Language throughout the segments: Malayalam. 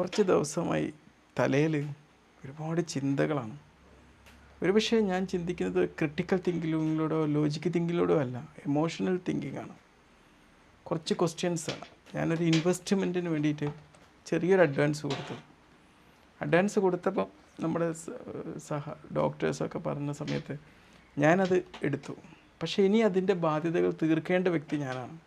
കുറച്ച് ദിവസമായി തലയിൽ ഒരുപാട് ചിന്തകളാണ്. ഒരുപക്ഷെ ഞാൻ ചിന്തിക്കുന്നത് ക്രിട്ടിക്കൽ തിങ്കിങ്ങിലൂടെയോ ലോജിക്കൽ തിങ്കിങ്ങിലൂടെയോ അല്ല എമോഷണൽ തിങ്കിങ് ആണ്. കുറച്ച് ക്വസ്റ്റ്യൻസാണ് ഞാനൊരു ഇൻവെസ്റ്റ്മെന്റിന് വേണ്ടിയിട്ട് ചെറിയൊരു അഡ്വാൻസ് കൊടുത്തു. അഡ്വാൻസ് കൊടുത്തപ്പോൾ നമ്മുടെ സഹ ഡോക്ടേഴ്സൊക്കെ പറഞ്ഞ സമയത്ത് ഞാനത് എടുത്തു. പക്ഷേ ഇനി അതിന്റെ ബാധ്യതകൾ തീർക്കേണ്ട വ്യക്തി ഞാനാണ്.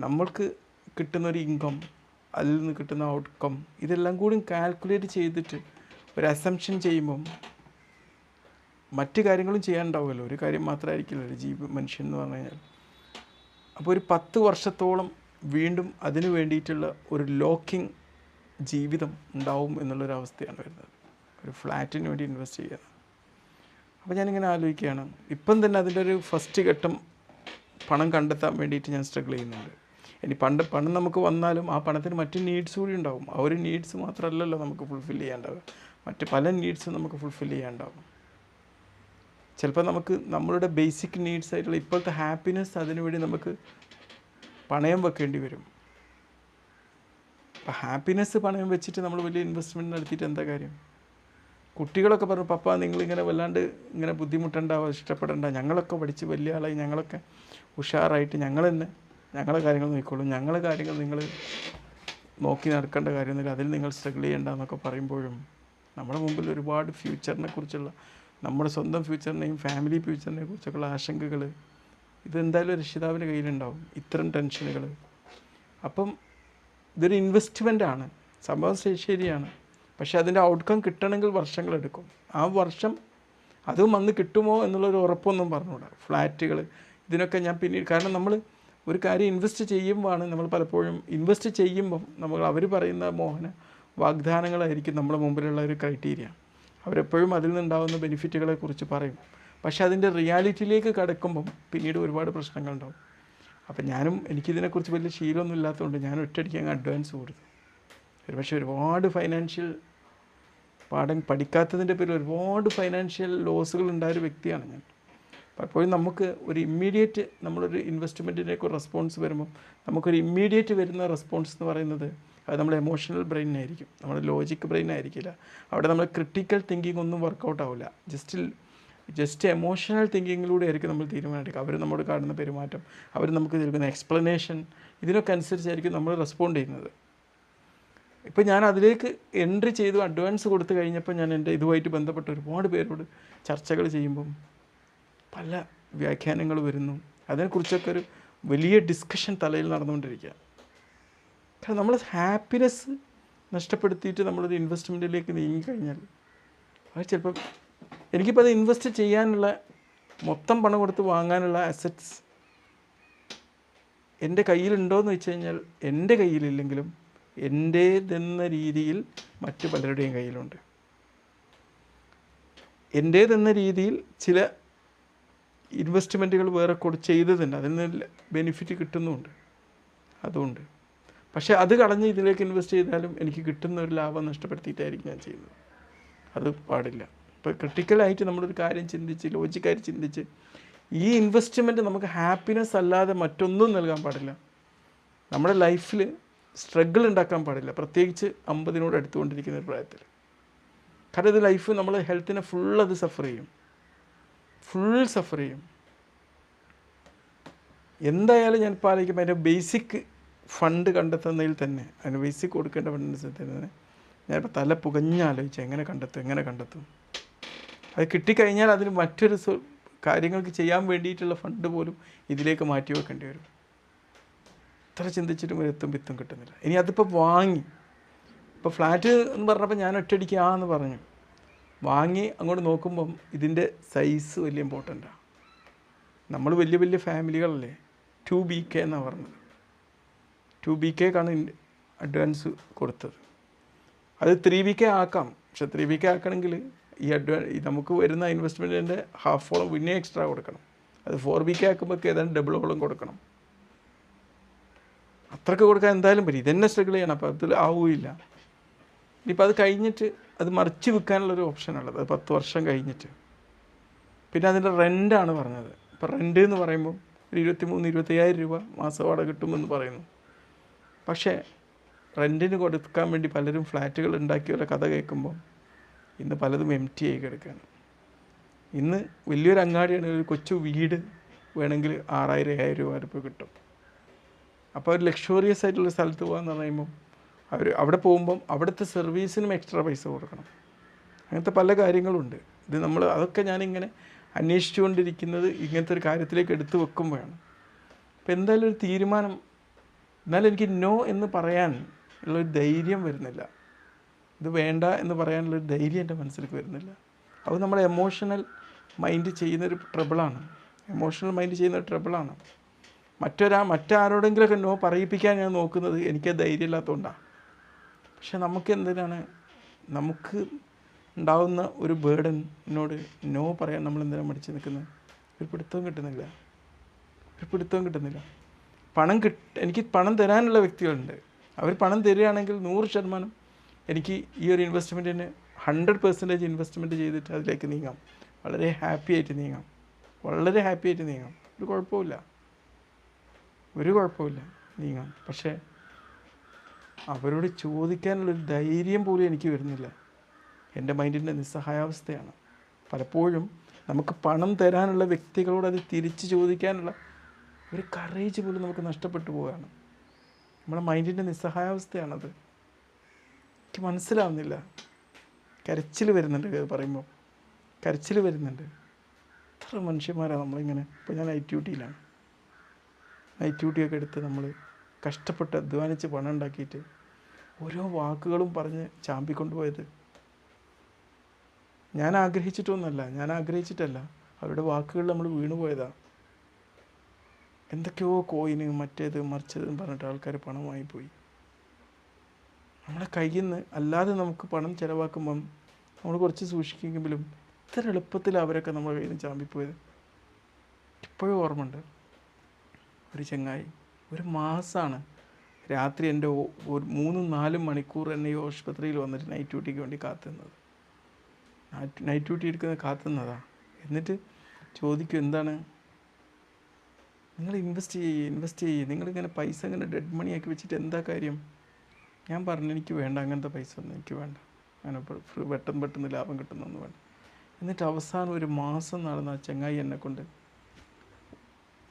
നമ്മൾക്ക് കിട്ടുന്നൊരു ഇൻകം അതിൽ നിന്ന് കിട്ടുന്ന ഔട്ട്കം ഇതെല്ലാം കൂടി കാൽക്കുലേറ്റ് ചെയ്തിട്ട് ഒരു അസംഷൻ ചെയ്യുമ്പം മറ്റു കാര്യങ്ങളും ചെയ്യാനുണ്ടാവുമല്ലോ. ഒരു കാര്യം മാത്രമായിരിക്കില്ല ഒരു ജീവ മനുഷ്യൻ എന്ന് പറഞ്ഞു കഴിഞ്ഞാൽ. അപ്പോൾ ഒരു പത്ത് വർഷത്തോളം വീണ്ടും അതിന് വേണ്ടിയിട്ടുള്ള ഒരു ലോക്കിംഗ് ജീവിതം ഉണ്ടാവും എന്നുള്ളൊരവസ്ഥയാണ് വരുന്നത്. ഒരു ഫ്ലാറ്റിന് വേണ്ടി ഇൻവെസ്റ്റ് ചെയ്യുക. അപ്പോൾ ഞാനിങ്ങനെ ആലോചിക്കുകയാണ്. ഇപ്പം തന്നെ അതിന്റെ ഒരു ഫസ്റ്റ് ഘട്ടം പണം കണ്ടെത്താൻ വേണ്ടിയിട്ട് ഞാൻ സ്ട്രഗിൾ ചെയ്യുന്നുണ്ട്. ഇനി പണ്ട് പണം നമുക്ക് വന്നാലും ആ പണത്തിന് മറ്റ് നീഡ്സ് കൂടി ഉണ്ടാവും. ആ ഒരു നീഡ്സ് മാത്രമല്ലല്ലോ നമുക്ക് ഫുൾഫിൽ ചെയ്യേണ്ടത്. മറ്റ് പല നീഡ്സും നമുക്ക് ഫുൾഫിൽ ചെയ്യാണ്ടാവും. ചിലപ്പോൾ നമുക്ക് നമ്മളുടെ ബേസിക് നീഡ്സ് ആയിട്ടുള്ള ഇപ്പോഴത്തെ ഹാപ്പിനെസ് അതിനുവേണ്ടി നമുക്ക് പണയം വെക്കേണ്ടി വരും. അപ്പോൾ ഹാപ്പിനെസ് പണയം വെച്ചിട്ട് നമ്മൾ വലിയ ഇൻവെസ്റ്റ്മെന്റ് നടത്തിയിട്ട് എന്താ കാര്യം? കുട്ടികളൊക്കെ പറഞ്ഞു പപ്പ നിങ്ങളിങ്ങനെ വല്ലാണ്ട് ഇങ്ങനെ ബുദ്ധിമുട്ടേണ്ട ഇഷ്ടപ്പെടേണ്ട. ഞങ്ങളൊക്കെ പഠിച്ച് വലിയ ആളായി ഞങ്ങളൊക്കെ ഉഷാറായിട്ട് ഞങ്ങൾ തന്നെ ഞങ്ങളെ കാര്യങ്ങൾ നോക്കിക്കോളും. ഞങ്ങളുടെ കാര്യങ്ങൾ നിങ്ങൾ നോക്കി നടക്കേണ്ട കാര്യമൊന്നുമില്ല. അതിൽ നിങ്ങൾ സ്ട്രഗിൾ ചെയ്യേണ്ട എന്നൊക്കെ പറയുമ്പോഴും നമ്മുടെ മുമ്പിൽ ഒരുപാട് ഫ്യൂച്ചറിനെ കുറിച്ചുള്ള നമ്മുടെ സ്വന്തം ഫ്യൂച്ചറിനെയും ഫാമിലി ഫ്യൂച്ചറിനെ കുറിച്ചൊക്കെയുള്ള ആശങ്കകൾ ഇതെന്തായാലും രക്ഷിതാവിന്റെ കയ്യിലുണ്ടാവും. ഇത്തരം ടെൻഷനുകൾ അപ്പം ഇതൊരു ഇൻവെസ്റ്റ്മെന്റ് ആണ്. സംഭവം ശരി- ശരിയാണ്. പക്ഷേ അതിന്റെ ഔട്ട്കം കിട്ടണമെങ്കിൽ വർഷങ്ങളെടുക്കും ആ വർഷം അതും വന്ന് കിട്ടുമോ എന്നുള്ളൊരു ഉറപ്പൊന്നും പറഞ്ഞുകൂടാ. ഫ്ലാറ്റുകൾ ഇതിനൊക്കെ ഞാൻ പിന്നീട് കാരണം നമ്മൾ ഒരു കാര്യം ഇൻവെസ്റ്റ് ചെയ്യുമ്പോഴാണ് നമ്മൾ പലപ്പോഴും ഇൻവെസ്റ്റ് ചെയ്യുമ്പം നമ്മൾ അവർ പറയുന്ന മോഹന വാഗ്ദാനങ്ങളായിരിക്കും നമ്മുടെ മുമ്പിലുള്ള ഒരു ക്രൈറ്റീരിയ അവരെപ്പോഴും അതിൽ നിന്നുണ്ടാകുന്ന ബെനിഫിറ്റുകളെ കുറിച്ച് പറയും. പക്ഷേ അതിന്റെ റിയാലിറ്റിയിലേക്ക് കടക്കുമ്പം പിന്നീട് ഒരുപാട് പ്രശ്നങ്ങളുണ്ടാവും അപ്പം ഞാനും എനിക്കിതിനെക്കുറിച്ച് വലിയ ശീലമൊന്നും ഇല്ലാത്തതുകൊണ്ട് ഞാൻ ഒറ്റയടിക്ക് അങ്ങ് അഡ്വാൻസ് കൊടുത്തു. ഒരു പക്ഷേ ഒരുപാട് ഫൈനാൻഷ്യൽ പാഠം പഠിക്കാത്തതിന്റെ പേരിൽ ഒരുപാട് ഫൈനാൻഷ്യൽ ലോസുകൾ ഉണ്ടായ ഒരു വ്യക്തിയാണ് ഞാൻ. പലപ്പോഴും നമുക്ക് ഒരു ഇമ്മീഡിയറ്റ് നമ്മളൊരു ഇൻവെസ്റ്റ്മെന്റിനേക്ക് ഒരു റെസ്പോൺസ് വരുമ്പോൾ നമുക്കൊരു ഇമ്മീഡിയറ്റ് വരുന്ന റെസ്പോൺസ് എന്ന് പറയുന്നത് അത് നമ്മുടെ എമോഷണൽ ബ്രെയിനായിരിക്കും നമ്മുടെ ലോജിക് ബ്രെയിൻ ആയിരിക്കില്ല. അവിടെ നമ്മൾ ക്രിട്ടിക്കൽ തിങ്കിങ് ഒന്നും വർക്കൗട്ട് ആവില്ല. ജസ്റ്റ് ജസ്റ്റ് എമോഷണൽ തിങ്കിങ്ങിലൂടെ ആയിരിക്കും നമ്മൾ തീരുമാനമെടുക്കുക അവർ നമ്മോട് കാണുന്ന പെരുമാറ്റം അവർ നമുക്ക് നൽകുന്ന എക്സ്പ്ലനേഷൻ ഇതിനൊക്കെ അനുസരിച്ചായിരിക്കും നമ്മൾ റെസ്പോണ്ട് ചെയ്യുന്നത്. ഇപ്പോൾ ഞാൻ അതിലേക്ക് എൻട്രി ചെയ്തു അഡ്വാൻസ് കൊടുത്തു കഴിഞ്ഞപ്പോൾ ഞാൻ എന്റെ ഇതുമായിട്ട് ബന്ധപ്പെട്ട ഒരുപാട് പേരോട് ചർച്ചകൾ ചെയ്യുമ്പം പല വ്യാഖ്യാനങ്ങൾ വരുന്നു. അതിനെക്കുറിച്ചൊക്കെ ഒരു വലിയ ഡിസ്കഷൻ തലയിൽ നടന്നുകൊണ്ടിരിക്കുക. കാരണം നമ്മൾ ഹാപ്പിനെസ് നഷ്ടപ്പെടുത്തിയിട്ട് നമ്മളൊരു ഇൻവെസ്റ്റ്മെന്റിലേക്ക് നീങ്ങിക്കഴിഞ്ഞാൽ അത് ചിലപ്പം എനിക്കിപ്പോൾ അത് ഇൻവെസ്റ്റ് ചെയ്യാനുള്ള മൊത്തം പണം കൊടുത്ത് വാങ്ങാനുള്ള അസറ്റ്സ് എന്റെ കയ്യിലുണ്ടോയെന്ന് വെച്ച് കഴിഞ്ഞാൽ എന്റെ കയ്യിലില്ലെങ്കിലും എന്റേതെന്ന രീതിയിൽ മറ്റു പലരുടെയും കയ്യിലുണ്ട്. എന്റേതെന്ന രീതിയിൽ ചില ഇൻവെസ്റ്റ്മെന്റുകൾ വേറെ കൊടു ചെയ്തതുണ്ട് അതിൽ നിന്ന് ബെനിഫിറ്റ് കിട്ടുന്നുമുണ്ട് അതുകൊണ്ട്. പക്ഷേ അത് കളഞ്ഞ് ഇതിലേക്ക് ഇൻവെസ്റ്റ് ചെയ്താലും എനിക്ക് കിട്ടുന്ന ഒരു ലാഭം നഷ്ടപ്പെടുത്തിയിട്ടായിരിക്കും ഞാൻ ചെയ്യുന്നത്. അത് പാടില്ല. ഇപ്പോൾ ക്രിട്ടിക്കലായിട്ട് നമ്മളൊരു കാര്യം ചിന്തിച്ച് ലോജിക്കായി ചിന്തിച്ച് ഈ ഇൻവെസ്റ്റ്മെന്റ് നമുക്ക് ഹാപ്പിനെസ് അല്ലാതെ മറ്റൊന്നും നൽകാൻ പാടില്ല. നമ്മുടെ ലൈഫിൽ സ്ട്രഗിൾ ഉണ്ടാക്കാൻ പാടില്ല. പ്രത്യേകിച്ച് അമ്പതിനോട് അടുത്തുകൊണ്ടിരിക്കുന്ന ഒരു പ്രായത്തിൽ കാരണം ഇത് ലൈഫ് നമ്മൾ ഹെൽത്തിനെ ഫുൾ അത് സഫർ ചെയ്യും. ഫുൾ സഫർ ചെയ്യും എന്തായാലും ഞാൻ പാലിക്കുമ്പോൾ അതിന്റെ ബേസിക് ഫണ്ട് കണ്ടെത്തുന്നതിൽ തന്നെ അതിന് ബേസിക് കൊടുക്കേണ്ട ഫണ്ട് തന്നെ ഞാനിപ്പോൾ തല പുകഞ്ഞാലോചിച്ചു എങ്ങനെ കണ്ടെത്തും എങ്ങനെ കണ്ടെത്തും. അത് കിട്ടിക്കഴിഞ്ഞാൽ അതിന് മറ്റൊരു കാര്യങ്ങൾക്ക് ചെയ്യാൻ വേണ്ടിയിട്ടുള്ള ഫണ്ട് പോലും ഇതിലേക്ക് മാറ്റി വെക്കേണ്ടി വരും. ഇത്ര ചിന്തിച്ചിട്ടും ഒരു എത്തും വിത്തും കിട്ടുന്നില്ല. ഇനി അതിപ്പോൾ വാങ്ങി. ഇപ്പോൾ ഫ്ലാറ്റ് എന്ന് പറഞ്ഞപ്പോൾ ഞാൻ ഒറ്റയടിക്ക് ആ എന്ന് പറഞ്ഞു. വാങ്ങി അങ്ങോട്ട് നോക്കുമ്പം ഇതിന്റെ സൈസ് വലിയ ഇമ്പോർട്ടന്റാണ് നമ്മൾ വലിയ വലിയ ഫാമിലികളല്ലേ? ടു ബി കെ എന്നാണ് പറഞ്ഞത്. ടു ബി കെക്കാണ് അഡ്വാൻസ് കൊടുത്തത്. അത് ത്രീ ബി കെ ആക്കാം. പക്ഷെ ത്രീ ബി കെ ആക്കണമെങ്കിൽ ഈ അഡ്വാൻ നമുക്ക് വരുന്ന ഇൻവെസ്റ്റ്മെന്റിന്റെ ഹാഫോളം പിന്നെ എക്സ്ട്രാ കൊടുക്കണം. അത് ഫോർ ബി കെ ആക്കുമ്പോൾ ഏതാണ്ട് ഡബിളോളം കൊടുക്കണം. അത്രയ്ക്ക് കൊടുക്കാൻ എന്തായാലും പറ്റും. ഇതന്നെ സ്ട്രഗിൾ ചെയ്യണം. അപ്പോൾ അതിൽ ആവുകയില്ല. ഇനിയിപ്പോൾ അത് കഴിഞ്ഞിട്ട് അത് മറിച്ച് വിൽക്കാനുള്ളൊരു ഓപ്ഷനുള്ളത് അത് പത്ത് വർഷം കഴിഞ്ഞിട്ട്. പിന്നെ അതിന്റെ റെന്റാണ് പറഞ്ഞത്. ഇപ്പോൾ റെന്റ് എന്ന് പറയുമ്പോൾ ഒരു ഇരുപത്തി മൂന്ന് ഇരുപത്തയ്യായിരം രൂപ മാസം വാടക കിട്ടുമെന്ന് പറയുന്നു. പക്ഷേ റെന്റിന് കൊടുക്കാൻ വേണ്ടി പലരും ഫ്ലാറ്റുകൾ ഉണ്ടാക്കിയവരെ കഥ കേൾക്കുമ്പോൾ ഇന്ന് പലതും എം ടി ആയി കിടക്കുകയാണ്. ഇന്ന് വലിയൊരു അങ്ങാടിയാണ്. ഒരു കൊച്ചു വീട് വേണമെങ്കിൽ ആറായിരം ഏഴായിരം രൂപ വരെ കിട്ടും. അപ്പോൾ ഒരു ലക്ഷറിയസ് ആയിട്ടുള്ള സ്ഥലത്ത് പോകാമെന്ന് പറയുമ്പം അവർ അവിടെ പോകുമ്പം അവിടുത്തെ സർവീസിനും എക്സ്ട്രാ പൈസ കൊടുക്കണം. അങ്ങനത്തെ പല കാര്യങ്ങളുണ്ട്. ഇത് നമ്മൾ അതൊക്കെ ഞാനിങ്ങനെ അന്വേഷിച്ചുകൊണ്ടിരിക്കുന്നത് ഇങ്ങനത്തെ ഒരു കാര്യത്തിലേക്ക് എടുത്തു വെക്കുമ്പോഴാണ്. അപ്പോൾ എന്തായാലും ഒരു തീരുമാനം. എന്നാലും എനിക്ക് നോ എന്ന് പറയാൻ ഉള്ളൊരു ധൈര്യം വരുന്നില്ല. ഇത് വേണ്ട എന്ന് പറയാനുള്ളൊരു ധൈര്യം എന്റെ മനസ്സിലേക്ക് വരുന്നില്ല. അത് നമ്മുടെ എമോഷണൽ മൈൻഡ് ചെയ്യുന്നൊരു ട്രബിളാണ് എമോഷണൽ മൈൻഡ് ചെയ്യുന്ന ട്രബിളാണ് മറ്റൊരാ മറ്റാരോടെങ്കിലൊക്കെ നോ പറയിപ്പിക്കാൻ ഞാൻ നോക്കുന്നത് എനിക്ക് ധൈര്യമില്ലാത്തതുകൊണ്ടാണ് പക്ഷെ നമുക്ക് എന്തിനാണ് നമുക്ക് ഉണ്ടാവുന്ന ഒരു ബേർഡനോട് നോ പറയാൻ നമ്മൾ എന്തിനാണ് മടിച്ച് നിൽക്കുന്നത് ഒരു പിടുത്തവും കിട്ടുന്നില്ല. ഒരു പിടുത്തവും കിട്ടുന്നില്ല. പണം കിട്ട എനിക്ക് പണം തരാനുള്ള വ്യക്തികളുണ്ട്. അവർ പണം തരികയാണെങ്കിൽ നൂറ് ശതമാനം എനിക്ക് ഈ ഒരു ഇൻവെസ്റ്റ്മെന്റിന് ഹൺഡ്രഡ് പെർസെന്റേജ് ഇൻവെസ്റ്റ്മെന്റ് ചെയ്തിട്ട് അതിലേക്ക് നീങ്ങാം. വളരെ ഹാപ്പി ആയിട്ട് നീങ്ങാം. വളരെ ഹാപ്പി ആയിട്ട് നീങ്ങാം. ഒരു കുഴപ്പമില്ല ഒരു കുഴപ്പമില്ല നീങ്ങാം. പക്ഷേ അവരോട് ചോദിക്കാനുള്ളൊരു ധൈര്യം പോലും എനിക്ക് വരുന്നില്ല. എന്റെ മൈൻഡിന്റെ നിസ്സഹായാവസ്ഥയാണ്. പലപ്പോഴും നമുക്ക് പണം തരാനുള്ള വ്യക്തികളോട് അത് തിരിച്ച് ചോദിക്കാനുള്ള ഒരു കറേജ് പോലും നമുക്ക് നഷ്ടപ്പെട്ടു പോവുകയാണ്. നമ്മുടെ മൈൻഡിന്റെ നിസ്സഹായാവസ്ഥയാണത്. എനിക്ക് മനസ്സിലാവുന്നില്ല. കരച്ചിൽ വരുന്നുണ്ട് ഇത് പറയുമ്പോൾ കരച്ചിൽ വരുന്നുണ്ട്. എത്ര മനുഷ്യന്മാരാണ് നമ്മളിങ്ങനെ. ഇപ്പോൾ ഞാൻ നൈറ്റ് ഡ്യൂട്ടിയിലാണ് നൈറ്റ് ഡ്യൂട്ടിയൊക്കെ എടുത്ത് നമ്മൾ കഷ്ടപ്പെട്ട് അധ്വാനിച്ച് പണം ഉണ്ടാക്കിയിട്ട് ഓരോ വാക്കുകളും പറഞ്ഞ് ചാമ്പിക്കൊണ്ടുപോയത്. ഞാൻ ആഗ്രഹിച്ചിട്ടൊന്നുമല്ല ഞാൻ ആഗ്രഹിച്ചിട്ടല്ല. അവരുടെ വാക്കുകൾ നമ്മൾ വീണുപോയതാ. എന്തൊക്കെയോ കോയിന് മറ്റേത് മറിച്ചത് എന്ന് പറഞ്ഞിട്ട് ആൾക്കാർ പണം വാങ്ങിപ്പോയി നമ്മളെ കയ്യിൽ നിന്ന് അല്ലാതെ നമുക്ക് പണം ചിലവാക്കുമ്പം നമ്മൾ കുറച്ച് സൂക്ഷിക്കുമെങ്കിലും ഇത്ര എളുപ്പത്തിൽ അവരൊക്കെ നമ്മുടെ കയ്യിൽ നിന്ന് ചാമ്പിപ്പോയത്. ഇപ്പോഴും ഓർമ്മയുണ്ട്. ഒരു ചങ്ങായി ഒരു മാസമാണ് രാത്രി എന്റെ ഒരു മൂന്നും നാലും മണിക്കൂർ എന്നെ ഈ ആശുപത്രിയിൽ വന്നിട്ട് നൈറ്റ് ഡ്യൂട്ടിക്ക് വേണ്ടി കാത്തുന്നത്. നൈറ്റ് ഡ്യൂട്ടി എടുക്കുന്ന കാത്തുന്നതാ. എന്നിട്ട് ചോദിക്കും എന്താണ്? നിങ്ങൾ ഇൻവെസ്റ്റ് ചെയ്യ് ഇൻവെസ്റ്റ് ചെയ്യ്. നിങ്ങളിങ്ങനെ പൈസ ഇങ്ങനെ ഡെഡ് മണി ആക്കി വെച്ചിട്ട് എന്താ കാര്യം? ഞാൻ പറഞ്ഞു എനിക്ക് വേണ്ട അങ്ങനത്തെ പൈസ ഒന്നും എനിക്ക് വേണ്ട. അങ്ങനെ പെട്ടെന്ന് പെട്ടെന്ന് ലാഭം കിട്ടുന്നൊന്നും വേണ്ട. എന്നിട്ട് അവസാനം ഒരു മാസം നടന്ന ചങ്ങായി എന്നെ കൊണ്ട്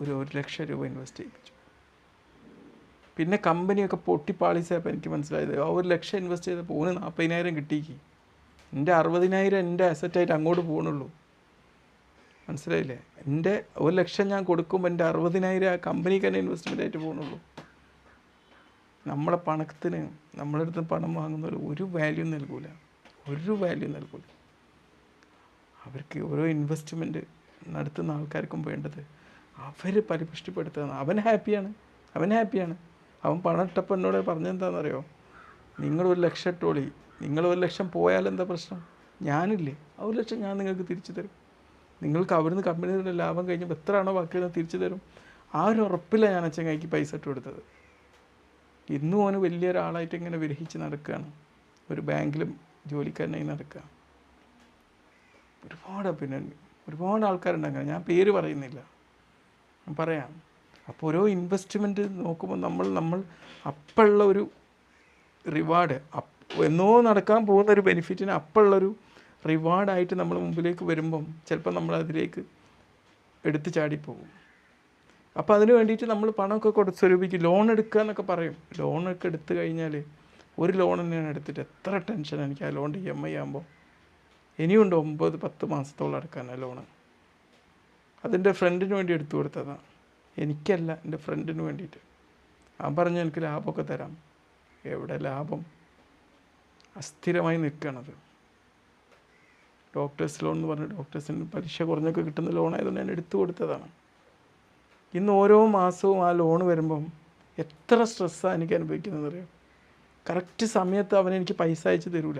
ഒരു ഒരു ലക്ഷം രൂപ ഇൻവെസ്റ്റ് ചെയ്യിപ്പിച്ചു. പിന്നെ കമ്പനിയൊക്കെ പൊട്ടിപ്പാളിച്ചപ്പോൾ എനിക്ക് മനസ്സിലായത്. ആ ഒരു ലക്ഷം ഇൻവെസ്റ്റ് ചെയ്തപ്പോൾ ഓന് നാൽപ്പതിനായിരം കിട്ടിക്ക് എന്റെ അറുപതിനായിരം എന്റെ അസറ്റായിട്ട് അങ്ങോട്ട് പോകണുള്ളൂ മനസ്സിലായില്ലേ? എന്റെ ഒരു ലക്ഷം ഞാൻ കൊടുക്കുമ്പോൾ എന്റെ അറുപതിനായിരം ആ കമ്പനിക്ക് തന്നെ ഇൻവെസ്റ്റ്മെന്റ് ആയിട്ട് പോകണുള്ളൂ നമ്മളെ പണത്തിന് നമ്മളെ അടുത്ത് പണം വാങ്ങുന്നവർ ഒരു വാല്യൂ നൽകൂല. ഒരു വാല്യൂ നൽകൂല. അവർക്ക് ഓരോ ഇൻവെസ്റ്റ്മെന്റ് നടത്തുന്ന ആൾക്കാർക്കും വേണ്ടത് അവർ പരിപുഷ്ടിപ്പെടുത്തുക അവൻ ഹാപ്പിയാണ് അവൻ ഹാപ്പിയാണ് അവൻ പണം ഇട്ടപ്പോൾ എന്നോട് പറഞ്ഞെന്താണെന്നറിയോ? നിങ്ങൾ ഒരു ലക്ഷം ഇട്ടോളി. നിങ്ങൾ ഒരു ലക്ഷം പോയാൽ എന്താ പ്രശ്നം? ഞാനില്ലേ. ആ ഒരു ലക്ഷം ഞാൻ നിങ്ങൾക്ക് തിരിച്ചു തരും. നിങ്ങൾക്ക് അവിടുന്ന് കമ്പനിയുടെ ലാഭം കഴിഞ്ഞപ്പോൾ എത്രയാണോ ബാക്കി തിരിച്ചു തരും. ആ ഒരു ഉറപ്പിലാണ് ഞാൻ അച്ചങ്ങായിക്ക് പൈസ ഇട്ട് കൊടുത്തത്. ഇന്നും അവന് വലിയൊരാളായിട്ട് ഇങ്ങനെ വിരഹിച്ച് നടക്കുകയാണ്. ഒരു ബാങ്കിലും ജോലിക്കാരനായി നടക്കുക ഒരുപാട് പിന്നെ ഒരുപാട് ആൾക്കാരുണ്ട് അങ്ങനെ. ഞാൻ പേര് പറയുന്നില്ല. പറയാം. അപ്പോൾ ഓരോ ഇൻവെസ്റ്റ്മെന്റ് നോക്കുമ്പോൾ നമ്മൾ നമ്മൾ അപ്പോഴുള്ള ഒരു റിവാർഡ് എന്നോ നടക്കാൻ പോകുന്ന ഒരു ബെനിഫിറ്റിന് അപ്പോഴുള്ളൊരു റിവാർഡായിട്ട് നമ്മൾ മുമ്പിലേക്ക് വരുമ്പം ചിലപ്പോൾ നമ്മൾ അതിലേക്ക് എടുത്തു ചാടിപ്പോകും. അപ്പോൾ അതിന് വേണ്ടിയിട്ട് നമ്മൾ പണമൊക്കെ കൊടുത്ത് സ്വരൂപിക്കും. ലോൺ എടുക്കുക എന്നൊക്കെ പറയും. ലോണൊക്കെ എടുത്തു കഴിഞ്ഞാൽ ഒരു ലോൺ തന്നെയാണ് എടുത്തിട്ട് എത്ര ടെൻഷൻ എനിക്ക് ആ ലോണിന്റെ ഇ എം ഐ ആകുമ്പോൾ ഇനിയുണ്ട് ഒമ്പത് പത്ത് മാസത്തോളം അടക്കാൻ ആ ലോണ് അതിന്റെ ഫ്രണ്ടിന് വേണ്ടി എടുത്തു കൊടുത്തതാണ്. എനിക്കല്ല എന്റെ ഫ്രണ്ടിന് വേണ്ടിയിട്ട്. അവൻ പറഞ്ഞു എനിക്ക് ലാഭമൊക്കെ തരാം. എവിടെ ലാഭം? അസ്ഥിരമായി നിൽക്കണത് ഡോക്ടേഴ്സ് ലോൺ എന്ന് പറഞ്ഞ് ഡോക്ടേഴ്സിന് പലിശ കുറഞ്ഞൊക്കെ കിട്ടുന്ന ലോണായതുകൊണ്ട് ഞാൻ എടുത്തു കൊടുത്തതാണ്. ഇന്ന് ഓരോ മാസവും ആ ലോൺ വരുമ്പം എത്ര സ്ട്രെസ്സാണ് എനിക്ക് അനുഭവിക്കുന്നത് അറിയാം? കറക്റ്റ് സമയത്ത് അവൻ എനിക്ക് പൈസ അയച്ച് തരൂല.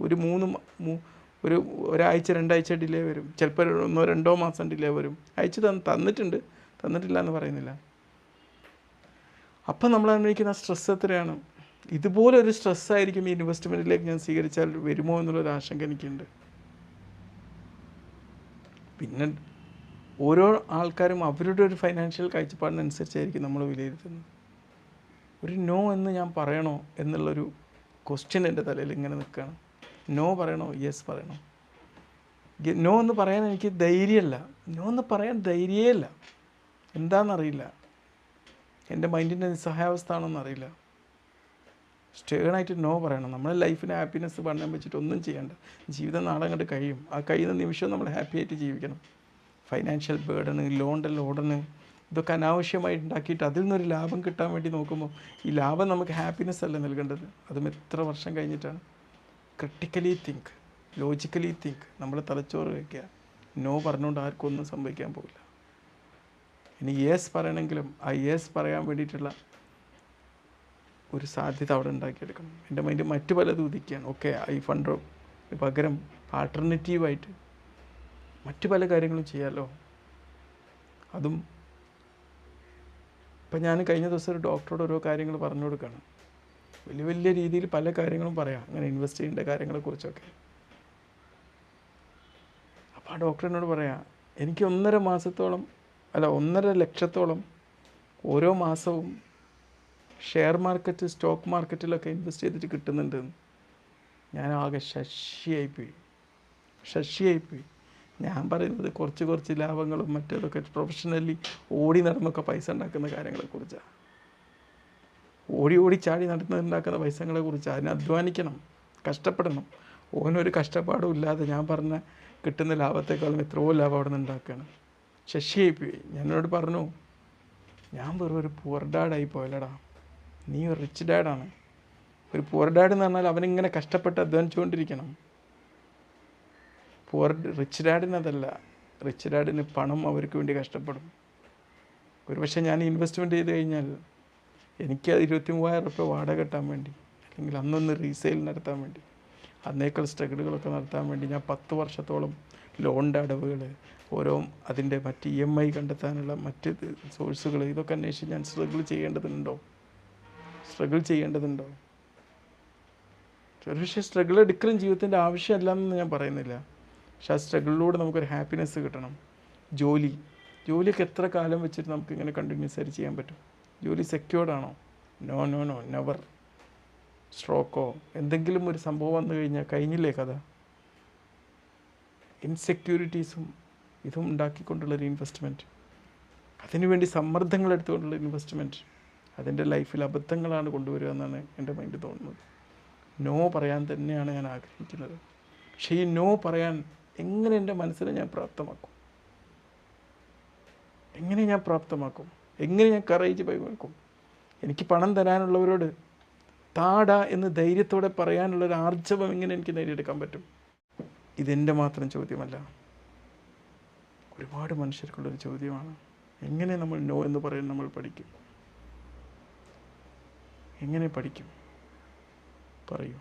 ഒരു മൂന്ന് ഒരു ഒരാഴ്ച രണ്ടാഴ്ച ഡിലേ വരും. ചിലപ്പോൾ ഒന്നോ രണ്ടോ മാസം ഡിലേ വരും. അയച്ച് തന്ന് തന്നിട്ടുണ്ട്. തന്നിട്ടില്ല എന്ന് പറയുന്നില്ല. അപ്പം നമ്മൾ അനുഭവിക്കുന്ന സ്ട്രെസ് എത്രയാണ്? ഇതുപോലെ ഒരു സ്ട്രെസ്സായിരിക്കും ഈ ഇൻവെസ്റ്റ്മെന്റിലേക്ക് ഞാൻ സ്വീകരിച്ചാൽ വരുമോ എന്നുള്ളൊരു ആശങ്ക എനിക്കുണ്ട്. പിന്നെ ഓരോ ആൾക്കാരും അവരുടെ ഒരു ഫൈനാൻഷ്യൽ കാഴ്ചപ്പാടിനനുസരിച്ചായിരിക്കും നമ്മൾ വിലയിരുത്തുന്നത്. ഒരു നോ എന്ന് ഞാൻ പറയണോ എന്നുള്ളൊരു ക്വസ്റ്റ്യൻ എന്റെ തലയിൽ ഇങ്ങനെ നിൽക്കുകയാണ്. നോ പറയണോ? യെസ് പറയണോ? നോ എന്ന് പറയാൻ എനിക്ക് ധൈര്യമല്ല. നോ എന്ന് പറയാൻ ധൈര്യമേ ഇല്ല. എന്താണെന്നറിയില്ല എന്റെ മൈൻഡിന്റെ നിസ്സഹായാവസ്ഥ ആണെന്നറിയില്ല സ്റ്റേണായിട്ട് നോ പറയണം. നമ്മുടെ ലൈഫിന് ഹാപ്പിനെസ് പണ്ണാൻ വെച്ചിട്ട് ഒന്നും ചെയ്യണ്ട. ജീവിതം നാളെ അങ്ങോട്ട് കഴിയും. ആ കഴിയുന്ന നിമിഷം നമ്മൾ ഹാപ്പി ആയിട്ട് ജീവിക്കണം. ഫൈനാൻഷ്യൽ ബേർഡന് ലോണിന്റെ ലോഡന് ഇതൊക്കെ അനാവശ്യമായി ഉണ്ടാക്കിയിട്ട് അതിൽ നിന്നൊരു ലാഭം കിട്ടാൻ വേണ്ടി നോക്കുമ്പോൾ ഈ ലാഭം നമുക്ക് ഹാപ്പിനെസ് അല്ല നൽകേണ്ടത്? അതും എത്ര വർഷം കഴിഞ്ഞിട്ടാണ്? ക്രിട്ടിക്കലി തിങ്ക് ലോജിക്കലി തിങ്ക് നമ്മൾ തലച്ചോറ് വയ്ക്കുക നോ പറഞ്ഞുകൊണ്ട് ആർക്കും ഒന്നും സംഭവിക്കാൻ പോകില്ല ഇനി യേസ് പറയണമെങ്കിലും ആ യേസ് പറയാൻ വേണ്ടിയിട്ടുള്ള ഒരു സാധ്യത അവിടെ ഉണ്ടാക്കിയെടുക്കണം. എന്റെ മൈൻഡ് മറ്റു പലതും ഉദിക്കുകയാണ്. ഓക്കെ ഈ ഫണ്ട് പകരം ആൾട്ടർനേറ്റീവായിട്ട് മറ്റു പല കാര്യങ്ങളും ചെയ്യാമല്ലോ അതും ഇപ്പം ഞാൻ കഴിഞ്ഞ ദിവസം ഒരു ഡോക്ടറോട് ഓരോ കാര്യങ്ങൾ പറഞ്ഞു കൊടുക്കുകയാണ്. വലിയ വലിയ രീതിയിൽ പല കാര്യങ്ങളും പറയാം. അങ്ങനെ ഇൻവെസ്റ്റ് ചെയ്യേണ്ട കാര്യങ്ങളെക്കുറിച്ചൊക്കെ അപ്പോൾ ആ ഡോക്ടറിനോട് പറയാം എനിക്ക് ഒന്നര മാസത്തോളം അല്ല ഒന്നര ലക്ഷത്തോളം ഓരോ മാസവും ഷെയർ മാർക്കറ്റ് സ്റ്റോക്ക് മാർക്കറ്റിലൊക്കെ ഇൻവെസ്റ്റ് ചെയ്തിട്ട് കിട്ടുന്നുണ്ട്. ഞാൻ ആകെ ശശിയായിപ്പോയി. ശശിയായിപ്പോയി. ഞാൻ പറയുന്നത് കുറച്ച് കുറച്ച് ലാഭങ്ങളും മറ്റേതൊക്കെ പ്രൊഫഷണലി ഓടി നടന്നൊക്കെ പൈസ ഉണ്ടാക്കുന്ന കാര്യങ്ങളെക്കുറിച്ചാണ് ഓടി ഓടി ചാടി നടന്ന് ഉണ്ടാക്കുന്ന പൈസകളെ കുറിച്ച് അതിനെ അധ്വാനിക്കണം. കഷ്ടപ്പെടണം. ഓനൊരു കഷ്ടപ്പാടും ഇല്ലാതെ ഞാൻ പറഞ്ഞ കിട്ടുന്ന ലാഭത്തെക്കാളും എത്രയോ ലാഭം അവിടെ നിന്ന് ഉണ്ടാക്കുകയാണ് ശശിയായിപ്പോയി ഞാനോട് പറഞ്ഞു ഞാൻ വെറും ഒരു പുവർ ഡാഡായി പോയല്ലടാ. നീ ഒരു റിച്ച് ഡാഡാണ് ഒരു പുവർ ഡാഡ് എന്ന് പറഞ്ഞാൽ അവനിങ്ങനെ കഷ്ടപ്പെട്ട് അധ്വാനിച്ചുകൊണ്ടിരിക്കണം. പുവർ റിച്ച് ഡാഡിനതല്ല റിച്ച് ഡാഡിന് പണം അവർക്ക് വേണ്ടി കഷ്ടപ്പെടും. ഒരുപക്ഷെ ഞാൻ ഇൻവെസ്റ്റ്മെന്റ് ചെയ്ത് കഴിഞ്ഞാൽ എനിക്ക് ഇരുപത്തി മൂവായിരം റുപ്യ വാടക കെട്ടാൻ വേണ്ടി അല്ലെങ്കിൽ അന്നൊന്ന് റീസെയിൽ നടത്താൻ വേണ്ടി അന്നേക്കാൾ സ്ട്രഗിളുകളൊക്കെ നടത്താൻ വേണ്ടി ഞാൻ പത്ത് വർഷത്തോളം ലോണിന്റെ അടവുകൾ ഓരോ അതിന്റെ മറ്റ് ഇ എം ഐ കണ്ടെത്താനുള്ള മറ്റ് സോഴ്സുകൾ ഇതൊക്കെ അന്വേഷിച്ച് ഞാൻ സ്ട്രഗിൾ ചെയ്യേണ്ടതുണ്ടോ? സ്ട്രഗിൾ ചെയ്യേണ്ടതുണ്ടോ? ഒരുപക്ഷെ സ്ട്രഗിൾ എടുക്കലും ജീവിതത്തിന്റെ ആവശ്യമല്ല എന്ന് ഞാൻ പറയുന്നില്ല. പക്ഷെ ആ സ്ട്രഗിളിലൂടെ നമുക്കൊരു ഹാപ്പിനെസ് കിട്ടണം. ജോലി. ജോലിയൊക്കെ എത്ര കാലം വെച്ചിട്ട് നമുക്ക് ഇങ്ങനെ കണ്ടിന്യൂസ് ആയിട്ട് ചെയ്യാൻ പറ്റും? ജോലി സെക്യൂർഡ് ആണോ? നോ നോ നോ നെവർ സ്ട്രോക്കോ എന്തെങ്കിലും ഒരു സംഭവം വന്നു കഴിഞ്ഞാൽ കഴിഞ്ഞില്ലേ കഥ? ഇൻസെക്യൂരിറ്റീസും ഇതും ഉണ്ടാക്കിക്കൊണ്ടുള്ളൊരു ഇൻവെസ്റ്റ്മെന്റ് അതിനുവേണ്ടി സമ്മർദ്ദങ്ങൾ എടുത്തുകൊണ്ടുള്ള ഇൻവെസ്റ്റ്മെന്റ് അതിന്റെ ലൈഫിൽ അബദ്ധങ്ങളാണ് കൊണ്ടുവരിക എന്നാണ് എന്റെ മൈൻഡ് തോന്നുന്നത്. നോ പറയാൻ തന്നെയാണ് ഞാൻ ആഗ്രഹിക്കുന്നത്. പക്ഷേ ഈ നോ പറയാൻ എങ്ങനെ എന്റെ മനസ്സിനെ ഞാൻ പ്രാപ്തമാക്കും? എങ്ങനെ ഞാൻ പ്രാപ്തമാക്കും? എങ്ങനെ ഞാൻ കറേജ് പൈവെക്കും എനിക്ക് പണം തരാനുള്ളവരോട് താടാ എന്ന് ധൈര്യത്തോടെ പറയാനുള്ള ഒരു ആർജവം എങ്ങനെ എനിക്ക് നേടിയെടുക്കാൻ പറ്റും? ഇതെന്റെ മാത്രം ചോദ്യമല്ല. ഒരുപാട് മനുഷ്യർക്കുള്ളൊരു ചോദ്യമാണ്. എങ്ങനെ നമ്മൾ നോ എന്ന് പറയാൻ നമ്മൾ പഠിക്കും? എങ്ങനെ പഠിക്കും? പറയൂ.